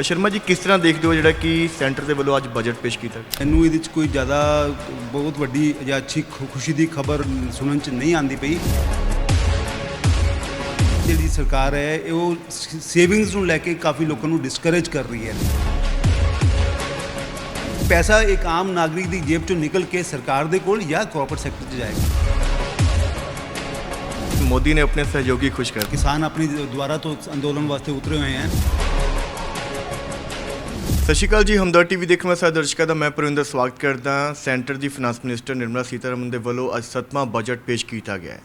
ਸ਼ਰਮਾ ਜੀ ਕਿਸ ਤਰ੍ਹਾਂ ਦੇਖਦੇ ਹੋ ਜਿਹੜਾ ਕਿ ਸੈਂਟਰ ਦੇ ਵੱਲੋਂ ਅੱਜ ਬਜਟ ਪੇਸ਼ ਕੀਤਾ? ਮੈਨੂੰ ਇਹਦੇ 'ਚ ਕੋਈ ਜ਼ਿਆਦਾ ਬਹੁਤ ਵੱਡੀ ਜਾਂ ਅੱਛੀ ਖੁ- ਖੁਸ਼ੀ ਦੀ ਖਬਰ ਸੁਣਨ 'ਚ ਨਹੀਂ ਆਂਦੀ ਪਈ। ਜਿਹੜੀ ਸਰਕਾਰ ਹੈ ਇਹ ਉਹ ਸੇਵਿੰਗਸ ਨੂੰ ਲੈ ਕੇ ਕਾਫੀ ਲੋਕਾਂ ਨੂੰ ਡਿਸਕਰੇਜ ਕਰ ਰਹੀ ਹੈ। ਪੈਸਾ ਇੱਕ ਆਮ ਨਾਗਰਿਕ ਦੀ ਜੇਬ 'ਚੋਂ ਨਿਕਲ ਕੇ ਸਰਕਾਰ ਦੇ ਕੋਲ ਜਾਂ ਕਾਰਪੋਰੇਟ ਸੈਕਟਰ 'ਚ ਜਾਏਗਾ। ਮੋਦੀ ਨੇ ਆਪਣੇ ਸਹਿਯੋਗੀ ਖੁਸ਼ ਕਰ ਕਿਸਾਨ ਆਪਣੀ ਦੁਆਰਾ ਤੋਂ ਅੰਦੋਲਨ ਵਾਸਤੇ ਉਤਰੇ ਹੋਏ ਹਨ ਸਤਿ ਸ਼੍ਰੀ ਅਕਾਲ ਜੀ ਹਮਦਰ ਟੀਵੀ ਦੇਖਣ ਵਾਲੇ ਸਾਰੇ ਦਰਸ਼ਕਾਂ ਦਾ ਮੈਂ ਪ੍ਰਵਿੰਦਰ ਸਵਾਗਤ ਕਰਦਾ ਸੈਂਟਰ ਦੀ ਫਾਈਨਾਂਸ ਮਿਨਿਸਟਰ ਨਿਰਮਲਾ ਸੀਤਾਰਮਨ ਦੇ ਵੱਲੋਂ ਅੱਜ 7ਵਾਂ ਬਜਟ ਪੇਸ਼ ਕੀਤਾ ਗਿਆ ਹੈ।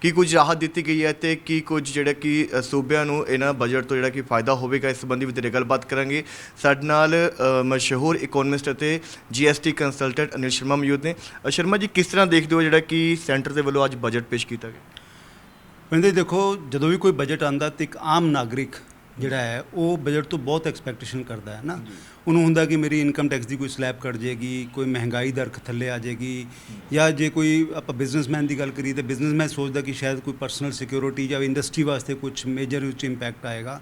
ਕੀ ਕੁਝ ਰਾਹਤ ਦਿੱਤੀ ਗਈ ਹੈ ਤੇ ਕੀ ਕੁਝ ਜਿਹੜਾ ਕਿ ਸੂਬਿਆਂ ਨੂੰ ਇਹਨਾਂ ਬਜਟ ਤੋਂ ਜਿਹੜਾ ਕਿ ਫਾਇਦਾ ਹੋਵੇਗਾ ਇਸ ਸੰਬੰਧੀ ਵਧੇਰੇ ਗੱਲਬਾਤ ਕਰਾਂਗੇ। ਸਾਡੇ ਨਾਲ ਮਸ਼ਹੂਰ ਇਕਨੋਮਿਸਟ ਅਤੇ ਜੀਐਸਟੀ ਕੰਸਲਟੈਂਟ ਅਨਿਲ ਸ਼ਰਮਾ ਮੌਜੂਦ ਨੇ। ਅ, ਸ਼ਰਮਾ ਜੀ ਕਿਸ ਤਰ੍ਹਾਂ ਦੇਖਦੇ ਹੋ ਜਿਹੜਾ ਕਿ ਸੈਂਟਰ ਦੇ ਵੱਲੋਂ ਅੱਜ ਬਜਟ ਪੇਸ਼ ਕੀਤਾ ਗਿਆ? ਕਹਿੰਦੇ ਦੇਖੋ ਜਦੋਂ ਵੀ ਕੋਈ ਬਜਟ ਆਂਦਾ ਤੇ ਇੱਕ ਆਮ ਨਾਗਰਿਕ ਜਿਹੜਾ ਹੈ ਉਹ ਬਜਟ ਤੋਂ ਬਹੁਤ ਐਕਸਪੈਕਟੇਸ਼ਨ ਕਰਦਾ ਹੈ ਨਾ। ਉਹਨੂੰ ਹੁੰਦਾ ਕਿ ਮੇਰੀ ਇਨਕਮ ਟੈਕਸ ਦੀ ਕੋਈ ਸਲੈਬ ਕੱਟ ਜਾਏਗੀ ਕੋਈ ਮਹਿੰਗਾਈ ਦਰ ਥੱਲੇ ਆ ਜਾਏਗੀ ਜਾਂ ਜੇ ਕੋਈ ਆਪਾਂ ਬਿਜ਼ਨਸਮੈਨ ਦੀ ਗੱਲ ਕਰੀਏ ਤਾਂ ਬਿਜ਼ਨਸਮੈਨ ਸੋਚਦਾ ਕਿ ਸ਼ਾਇਦ ਕੋਈ ਪਰਸਨਲ ਸਿਕਿਉਰਿਟੀ ਜਾਂ ਇੰਡਸਟਰੀ ਵਾਸਤੇ ਕੁਝ ਮੇਜਰ ਉੱਚ ਇੰਪੈਕਟ ਆਏਗਾ।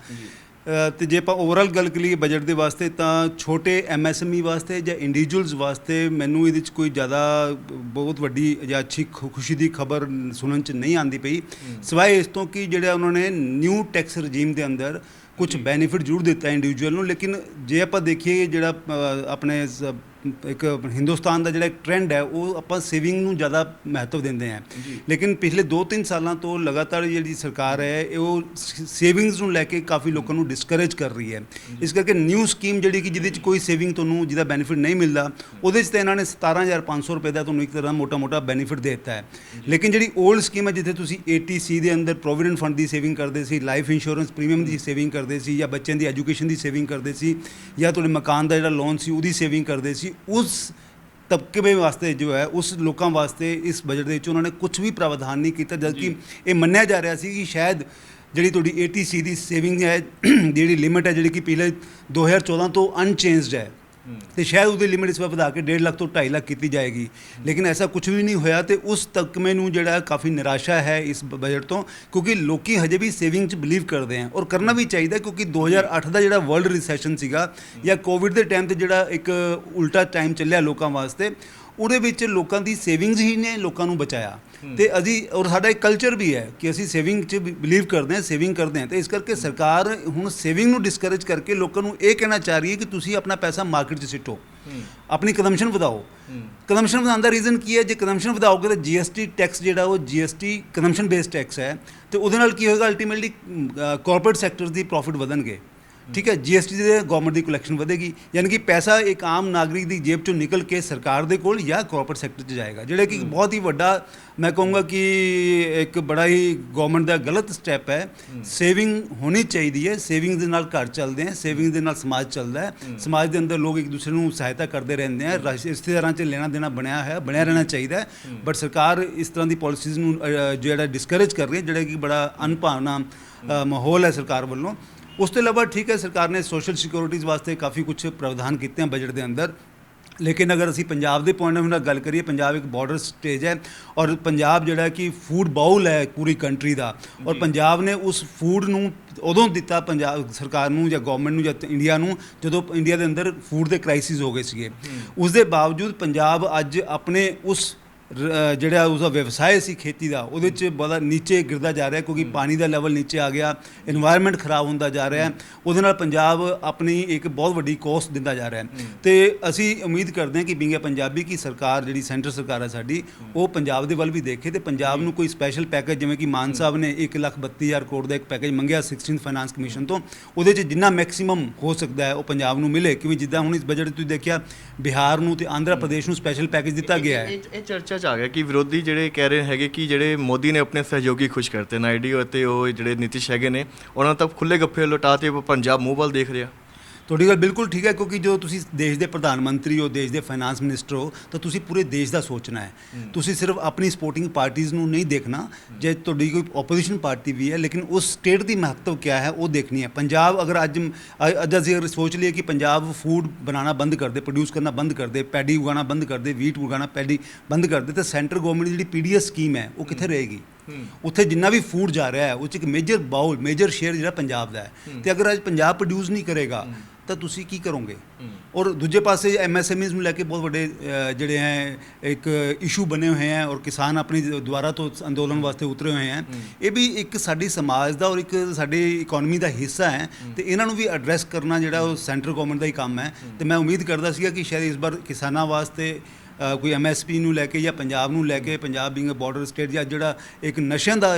ਅ, ਤੇ ਜੇ ਆਪਾਂ ਓਵਰਆਲ ਗੱਲ ਕਰੀਏ ਬਜਟ ਦੇ ਵਾਸਤੇ ਤਾਂ ਛੋਟੇ ਐਮਐਸਐਮਈ ਵਾਸਤੇ ਜਾਂ ਇੰਡੀਵਿਜੂਅਲਸ ਵਾਸਤੇ ਮੈਨੂੰ ਇਹਦੇ 'ਚ ਕੋਈ ਜ਼ਿਆਦਾ ਬਹੁਤ ਵੱਡੀ ਜਾਂ ਅੱਛੀ ਖੁ- ਖੁਸ਼ੀ ਦੀ ਖਬਰ ਸੁਣਨ 'ਚ ਨਹੀਂ ਆਂਦੀ ਪਈ। ਸਿਵਾਏ ਇਸ ਤੋਂ ਕਿ ਜਿਹੜਾ ਉਹਨਾਂ ਨੇ ਨਿਊ ਟੈਕਸ ਰਜੀਮ ਦੇ ਅੰਦਰ ਕੁਝ ਬੈਨੀਫਿਟ ਜ਼ਰੂਰ ਦਿੱਤਾ ਇੰਡੀਵਿਜੂਅਲ ਨੂੰ ਲੇਕਿਨ ਜੇ ਆਪਾਂ ਦੇਖੀਏ ਜਿਹੜਾ ਆਪਣੇ ਇੱਕ ਹਿੰਦੁਸਤਾਨ ਦਾ ਜਿਹੜਾ ਇੱਕ ਟ੍ਰੈਂਡ ਹੈ ਉਹ ਆਪਾਂ ਸੇਵਿੰਗ ਨੂੰ ਜ਼ਿਆਦਾ ਮਹੱਤਵ ਦਿੰਦੇ ਹਾਂ। ਲੇਕਿਨ ਪਿਛਲੇ 2-3 ਸਾਲਾਂ ਤੋਂ ਲਗਾਤਾਰ ਜਿਹੜੀ ਸਰਕਾਰ ਹੈ ਇਹ ਉਹ ਸੇਵਿੰਗਸ ਨੂੰ ਲੈ ਕੇ ਕਾਫੀ ਲੋਕਾਂ ਨੂੰ ਡਿਸਕਰੇਜ ਕਰ ਰਹੀ ਹੈ। ਇਸ ਕਰਕੇ ਨਿਊ ਸਕੀਮ ਜਿਹੜੀ ਕਿ ਜਿਹਦੇ 'ਚ ਕੋਈ ਸੇਵਿੰਗ ਤੁਹਾਨੂੰ ਜਿਹਦਾ ਬੈਨੀਫਿਟ ਨਹੀਂ ਮਿਲਦਾ ਉਹਦੇ 'ਚ ਤਾਂ ਇਹਨਾਂ ਨੇ 17500 ਰੁਪਏ ਦਾ ਤੁਹਾਨੂੰ ਇੱਕ ਤਰ੍ਹਾਂ ਮੋਟਾ-ਮੋਟਾ ਬੈਨੀਫਿਟ ਦੇ ਦਿੱਤਾ ਹੈ। ਲੇਕਿਨ ਜਿਹੜੀ 올ਡ ਸਕੀਮ ਹੈ ਜਿੱਥੇ ਤੁਸੀਂ 80C ਦੇ ਅੰਦਰ ਪ੍ਰੋਵੀਡੈਂਟ ਫੰਡ ਦੀ ਸੇਵਿੰਗ ਕਰਦੇ ਸੀ ਲਾਈਫ ਇੰਸ਼ੋਰੈਂਸ ਪ੍ਰੀਮੀਅਮ ਦੀ ਸੇਵਿੰਗ ਕਰਦੇ ਸੀ ਜਾਂ ਬੱਚਿਆਂ ਦੀ ਐਜੂਕੇਸ਼ਨ ਦੀ ਸੇਵਿੰਗ ਕਰਦੇ ਸੀ ਜਾਂ ਤੁਹਾਡੇ ਮਕਾਨ ਦਾ ਜਿਹੜਾ ਲੋਨ ਸੀ ਉਹਦੀ ਸੇਵਿੰਗ ਕਰਦੇ ਸੀ ਉਸ ਤਬਕੇ ਵਾਸਤੇ ਜੋ ਹੈ ਉਸ ਲੋਕਾਂ ਵਾਸਤੇ ਇਸ ਬਜਟ ਦੇ ਵਿੱਚ ਉਹਨਾਂ ਨੇ ਕੁਝ ਵੀ ਪ੍ਰਾਵਧਾਨ ਨਹੀਂ ਕੀਤਾ ਜਦਕਿ ਇਹ ਮੰਨਿਆ ਜਾ ਰਿਹਾ ਸੀ ਕਿ ਸ਼ਾਇਦ ਜਿਹੜੀ ਤੁਹਾਡੀ 80C ਦੀ ਸੇਵਿੰਗ ਹੈ ਜਿਹੜੀ ਲਿਮਿਟ ਹੈ ਜਿਹੜੀ ਕਿ ਪਹਿਲੇ 2014 ਤੋਂ ਅਨਚੇਂਜਡ ਹੈ ਤੇ ਸ਼ਾਇਦ ਉਹਦੀ ਲਿਮਿਟ ਇਸ ਵਾਰ ਵਧਾ ਕੇ 1.5 ਲੱਖ ਤੋਂ 2.5 ਲੱਖ ਕੀਤੀ ਜਾਏਗੀ। ਲੇਕਿਨ ਐਸਾ ਕੁਝ ਵੀ ਨਹੀਂ ਹੋਇਆ ਤੇ ਉਸ ਤਕਮੇ ਨੂੰ ਜਿਹੜਾ ਕਾਫੀ ਨਿਰਾਸ਼ਾ ਹੈ ਇਸ ਬਜਟ ਤੋਂ, ਕਿਉਂਕਿ ਲੋਕੀ ਹਜੇ ਵੀ ਸੇਵਿੰਗ 'ਚ ਬਿਲੀਵ ਕਰਦੇ ਆ ਔਰ ਕਰਨਾ ਵੀ ਚਾਹੀਦਾ ਕਿਉਂਕਿ 2008 ਦਾ ਜਿਹੜਾ ਵਰਲਡ ਰਿਸੈਸ਼ਨ ਸੀਗਾ ਜਾਂ ਕੋਵਿਡ ਦੇ ਟਾਈਮ ਤੇ ਜਿਹੜਾ ਇੱਕ ਉਲਟਾ ਟਾਈਮ ਚੱਲਿਆ ਲੋਕਾਂ ਵਾਸਤੇ ਉਹਦੇ ਵਿੱਚ ਲੋਕਾਂ ਦੀ ਸੇਵਿੰਗਸ ਹੀ ਨੇ ਲੋਕਾਂ ਨੂੰ ਬਚਾਇਆ। ਤੇ ਅਸੀਂ ਔਰ ਸਾਡਾ ਇੱਕ ਕਲਚਰ ਵੀ ਹੈ ਕਿ ਅਸੀਂ ਸੇਵਿੰਗ 'ਚ ਬਿਲੀਵ ਕਰਦੇ ਹਾਂ ਸੇਵਿੰਗ ਕਰਦੇ ਹਾਂ। ਤੇ ਇਸ ਕਰਕੇ ਸਰਕਾਰ ਹੁਣ ਸੇਵਿੰਗ ਨੂੰ ਡਿਸਕਰੇਜ ਕਰਕੇ ਲੋਕਾਂ ਨੂੰ ਇਹ ਕਹਿਣਾ ਚਾਹ ਰਹੀ ਹੈ ਕਿ ਤੁਸੀਂ ਆਪਣਾ ਪੈਸਾ ਮਾਰਕੀਟ 'ਚ ਸਿੱਟੋ। ਆਪਣੀ ਕੰਜ਼ੰਪਸ਼ਨ ਵਧਾਓ। ਕੰਜ਼ੰਪਸ਼ਨ ਵਧਾਉਣ ਦਾ ਰੀਜ਼ਨ ਕੀ ਹੈ? ਜੇ ਕੰਜ਼ੰਪਸ਼ਨ ਵਧਾਓਗੇ ਤਾਂ ਜੀਐਸਟੀ ਟੈਕਸ ਜਿਹੜਾ ਉਹ ਜੀਐਸਟੀ ਕੰਜ਼ੰਪਸ਼ਨ ਬੇਸਡ ਟੈਕਸ ਹੈ। ਤੇ ਉਹਦੇ ਨਾਲ ਕੀ ਹੋਏਗਾ? ਅਲਟੀਮੇਟਲੀ ਕਾਰਪੋਰੇਟ ਸੈਕਟਰ ਦੀ ਪ੍ਰੋਫਿਟ ਵਧਣਗੇ। ਠੀਕ ਹੈ ਜੀਐਸਟੀ ਦੇ ਗਵਰਨਮੈਂਟ ਦੀ ਕਲੈਕਸ਼ਨ ਵਧੇਗੀ, ਯਾਨੀ ਕਿ ਪੈਸਾ ਇੱਕ ਆਮ ਨਾਗਰਿਕ ਦੀ ਜੇਬ ਚੋਂ ਨਿਕਲ ਕੇ ਸਰਕਾਰ ਦੇ ਕੋਲ ਜਾਂ ਕਾਰਪੋਰੇਟ ਸੈਕਟਰ 'ਚ ਜਾਏਗਾ, ਜਿਹੜਾ ਕਿ ਬਹੁਤ ਹੀ ਵੱਡਾ, ਮੈਂ ਕਹੂੰਗਾ ਕਿ ਇੱਕ ਬੜਾ ਹੀ ਗਵਰਨਮੈਂਟ ਦਾ ਗਲਤ ਸਟੈਪ ਹੈ। ਸੇਵਿੰਗ ਹੋਣੀ ਚਾਹੀਦੀ ਹੈ ਸੇਵਿੰਗ ਦੇ ਨਾਲ ਘਰ ਚੱਲਦੇ ਹੈ ਸੇਵਿੰਗ ਦੇ ਨਾਲ ਸਮਾਜ ਚੱਲਦਾ ਹੈ। ਸਮਾਜ ਦੇ ਅੰਦਰ ਲੋਕ ਇੱਕ ਦੂਸਰੇ ਨੂੰ ਸਹਾਇਤਾ ਕਰਦੇ ਰਹਿੰਦੇ ਹੈ ਰਿਸ਼ਤੇਦਾਰਾਂ 'ਚ ਲੈਣਾ ਦੇਣਾ ਬਣਿਆ ਹੈ, ਬਣਿਆ ਰਹਿਣਾ ਚਾਹੀਦਾ ਹੈ। ਬਟ ਸਰਕਾਰ ਇਸ ਤਰ੍ਹਾਂ ਦੀ ਪਾਲਿਸੀਜ਼ ਨੂੰ ਜਿਹੜਾ ਡਿਸਕਰੇਜ ਕਰ ਰਹੀ ਹੈ, ਜਿਹੜਾ ਕਿ ਬੜਾ ਅਨਭਾਵਨਾ ਮਾਹੌਲ ਹੈ ਸਰਕਾਰ ਵੱਲੋਂ ਉਸ ਤੋਂ ਇਲਾਵਾ ਠੀਕ ਹੈ ਸਰਕਾਰ ਨੇ ਸੋਸ਼ਲ ਸਿਕਿਉਰਿਟੀਜ਼ ਵਾਸਤੇ ਕਾਫੀ ਕੁਝ ਪ੍ਰਾਵਧਾਨ ਕੀਤੇ ਹਨ ਬਜਟ ਦੇ ਅੰਦਰ। ਲੇਕਿਨ ਅਗਰ ਅਸੀਂ ਪੰਜਾਬ ਦੇ ਪੁਆਇੰਟ ਆਫ ਨਾਲ ਗੱਲ ਕਰੀਏ ਪੰਜਾਬ ਇੱਕ ਬਾਰਡਰ ਸਟੇਜ ਹੈ ਔਰ ਪੰਜਾਬ ਜਿਹੜਾ ਕਿ ਫੂਡ ਬਾਉਲ ਹੈ ਪੂਰੀ ਕੰਟਰੀ ਦਾ ਔਰ ਪੰਜਾਬ ਨੇ ਉਸ ਫੂਡ ਨੂੰ ਉਦੋਂ ਦਿੱਤਾ ਪੰਜਾਬ ਸਰਕਾਰ ਨੂੰ ਜਾਂ ਗਵਰਨਮੈਂਟ ਨੂੰ ਜਾਂ ਇੰਡੀਆ ਨੂੰ ਜਦੋਂ ਇੰਡੀਆ ਦੇ ਅੰਦਰ ਫੂਡ ਦੇ ਕ੍ਰਾਈਸਿਸ ਹੋ ਗਏ ਸੀਗੇ। ਉਸ ਦੇ ਬਾਵਜੂਦ ਪੰਜਾਬ ਅੱਜ ਆਪਣੇ ਉਸ ਜਿਹੜਾ ਉਸ ਦਾ ਵਿਵਸਾਇ ਸੀ ਖੇਤੀ ਦਾ ਉਹਦੇ ਚ ਬੜਾ ਨੀਚੇ ਗਿਰਦਾ ਜਾ ਰਿਹਾ ਕਿਉਂਕਿ ਪਾਣੀ ਦਾ ਲੈਵਲ ਨੀਚੇ ਆ ਗਿਆ এনवायरमेंट ਖਰਾਬ ਹੁੰਦਾ ਜਾ ਰਿਹਾ ਉਹਦੇ ਨਾਲ ਪੰਜਾਬ ਆਪਣੀ ਇੱਕ ਬਹੁਤ ਵੱਡੀ ਕੋਸਟ ਦਿੰਦਾ ਜਾ ਰਿਹਾ। ਤੇ ਅਸੀਂ ਉਮੀਦ ਕਰਦੇ ਹਾਂ ਕਿ ਬਿੰਗੇ ਪੰਜਾਬੀ ਕੀ ਸਰਕਾਰ ਜਿਹੜੀ ਸੈਂਟਰ ਸਰਕਾਰ ਹੈ ਸਾਡੀ ਉਹ ਪੰਜਾਬ ਦੇ ਵੱਲ ਵੀ ਦੇਖੇ ਤੇ ਪੰਜਾਬ ਨੂੰ ਕੋਈ ਸਪੈਸ਼ਲ ਪੈਕੇਜ ਜਿਵੇਂ ਕਿ ਮਾਨ ਸਾਹਿਬ ਨੇ 132000 ਕਰੋੜ ਦਾ ਇੱਕ ਪੈਕੇਜ ਮੰਗਿਆ 16th ਫਾਈਨਾਂਸ ਕਮਿਸ਼ਨ ਤੋਂ ਉਹਦੇ ਚ ਜਿੰਨਾ ਮੈਕਸਿਮਮ ਹੋ ਸਕਦਾ ਹੈ ਉਹ ਪੰਜਾਬ ਨੂੰ ਮਿਲੇ ਕਿਉਂਕਿ ਜਿੱਦਾਂ ਹੁਣ ਇਸ ਬਜਟ ਤੁਸੀਂ ਦੇਖਿਆ ਬਿਹਾਰ ਨੂੰ ਤੇ ਆਂਧਰਾ ਪ੍ਰਦੇਸ਼ ਨੂੰ ਸਪੈਸ਼ਲ ਪੈਕੇਜ ਦਿੱਤਾ ਗਿਆ ਹੈ। ਇਹ ਚਰਚਾ ਚਰਚਾ ਚ ਆ ਗਿਆ ਕਿ ਵਿਰੋਧੀ ਜਿਹੜੇ ਕਹਿ ਰਹੇ ਹੈਗੇ ਕਿ ਜਿਹੜੇ ਮੋਦੀ ਨੇ ਆਪਣੇ ਸਹਿਯੋਗੀ ਖੁਸ਼ ਕਰਤੇ ਨਾਇਡੂ ਅਤੇ ਉਹ ਜਿਹੜੇ ਨਿਤਿਸ਼ ਹੈਗੇ ਨੇ, ਉਹਨਾਂ ਤੱਕ ਖੁੱਲੇ ਗੱਫੇ ਲੁਟਾ ਲੁਟਾਤੇ ਪੰਜਾਬ ਮੂੰਹ ਵੱਲ ਦੇਖ ਰਿਹਾ। ਤੁਹਾਡੀ ਗੱਲ ਬਿਲਕੁਲ ਠੀਕ ਹੈ ਕਿਉਂਕਿ ਜਦੋਂ ਤੁਸੀਂ ਦੇਸ਼ ਦੇ ਪ੍ਰਧਾਨ ਮੰਤਰੀ ਹੋ ਦੇਸ਼ ਦੇ ਫਾਈਨਾਂਸ ਮਿਨਿਸਟਰ ਹੋ ਤਾਂ ਤੁਸੀਂ ਪੂਰੇ ਦੇਸ਼ ਦਾ ਸੋਚਣਾ ਹੈ। ਤੁਸੀਂ ਸਿਰਫ ਆਪਣੀ ਸਪੋਰਟਿੰਗ ਪਾਰਟੀਆਂ ਨੂੰ ਨਹੀਂ ਦੇਖਣਾ ਜੇ ਤੁਹਾਡੀ ਕੋਈ ਆਪੋਜੀਸ਼ਨ ਪਾਰਟੀ ਵੀ ਹੈ ਲੇਕਿਨ ਉਸ ਸਟੇਟ ਦੀ ਮਹੱਤਵ ਕੀ ਹੈ ਉਹ ਦੇਖਣੀ ਹੈ। ਪੰਜਾਬ ਅਗਰ ਅੱਜ ਅੱਜ ਅਸੀਂ ਅਗਰ ਸੋਚ ਲਈਏ ਕਿ ਪੰਜਾਬ ਫੂਡ ਬਣਾਉਣਾ ਬੰਦ ਕਰ ਦੇ ਪ੍ਰੋਡਿਊਸ ਕਰਨਾ ਬੰਦ ਕਰ ਦੇ ਪੈਡੀ ਉਗਾਉਣਾ ਬੰਦ ਕਰ ਦੇ ਵੀਟ ਉਗਾਉਣਾ ਪੈਡੀ ਬੰਦ ਕਰ ਦੇ ਤਾਂ ਸੈਂਟਰ ਗਵਰਨਮੈਂਟ ਜਿਹੜੀ ਪੀਡੀਐਸ ਸਕੀਮ ਹੈ ਉਹ ਕਿੱਥੇ ਰਹੇਗੀ? ਉੱਥੇ ਜਿੰਨਾ ਵੀ ਫੂਡ ਜਾ ਰਿਹਾ ਹੈ ਉਹ 'ਚ ਇੱਕ ਮੇਜਰ ਬਾਉਲ ਮੇਜਰ ਸ਼ੇਅਰ ਜਿਹੜਾ ਪੰਜਾਬ ਦਾ ਹੈ। ਤੇ ਅਗਰ ਅੱਜ ਪੰਜਾਬ ਪ੍ਰੋਡਿਊਸ ਨਹੀਂ ਕਰੇਗਾ ਤਾਂ ਤੁਸੀਂ ਕੀ ਕਰੋਗੇ? ਔਰ ਦੂਜੇ ਪਾਸੇ ਐਮਐਸਐਮਈਜ਼ ਨੂੰ ਲੈ ਕੇ ਬਹੁਤ ਵੱਡੇ ਜਿਹੜੇ ਹੈ ਇੱਕ ਇਸ਼ੂ ਬਣੇ ਹੋਏ ਹੈ ਔਰ ਕਿਸਾਨ ਆਪਣੀ ਦੁਆਰਾ ਤੋਂ ਅੰਦੋਲਨ ਵਾਸਤੇ ਉਤਰੇ ਹੋਏ ਹੈ। ਇਹ ਵੀ ਇੱਕ ਸਾਡੀ ਸਮਾਜ ਦਾ ਔਰ ਇੱਕ ਸਾਡੀ ਇਕਨੋਮੀ ਦਾ ਹਿੱਸਾ ਹੈ ਤੇ ਇਹਨਾਂ ਨੂੰ ਵੀ ਐਡਰੈਸ ਕਰਨਾ ਜਿਹੜਾ ਉਹ ਸੈਂਟਰ ਗਵਰਨਮੈਂਟ ਦਾ ਹੀ ਕੰਮ ਹੈ। ਤੇ ਮੈਂ ਉਮੀਦ ਕਰਦਾ ਸੀਗਾ ਕਿ ਸ਼ਾਇਦ ਇਸ ਵਾਰ ਕਿਸਾਨਾਂ ਵਾਸਤੇ ਕੋਈ ਐਮਐਸਪੀ ਨੂੰ ਲੈ ਕੇ ਜਾਂ ਪੰਜਾਬ ਨੂੰ ਲੈ ਕੇ Punjab being a border state ਜਾਂ ਜਿਹੜਾ ਇੱਕ ਨਸ਼ਿਆਂ ਦਾ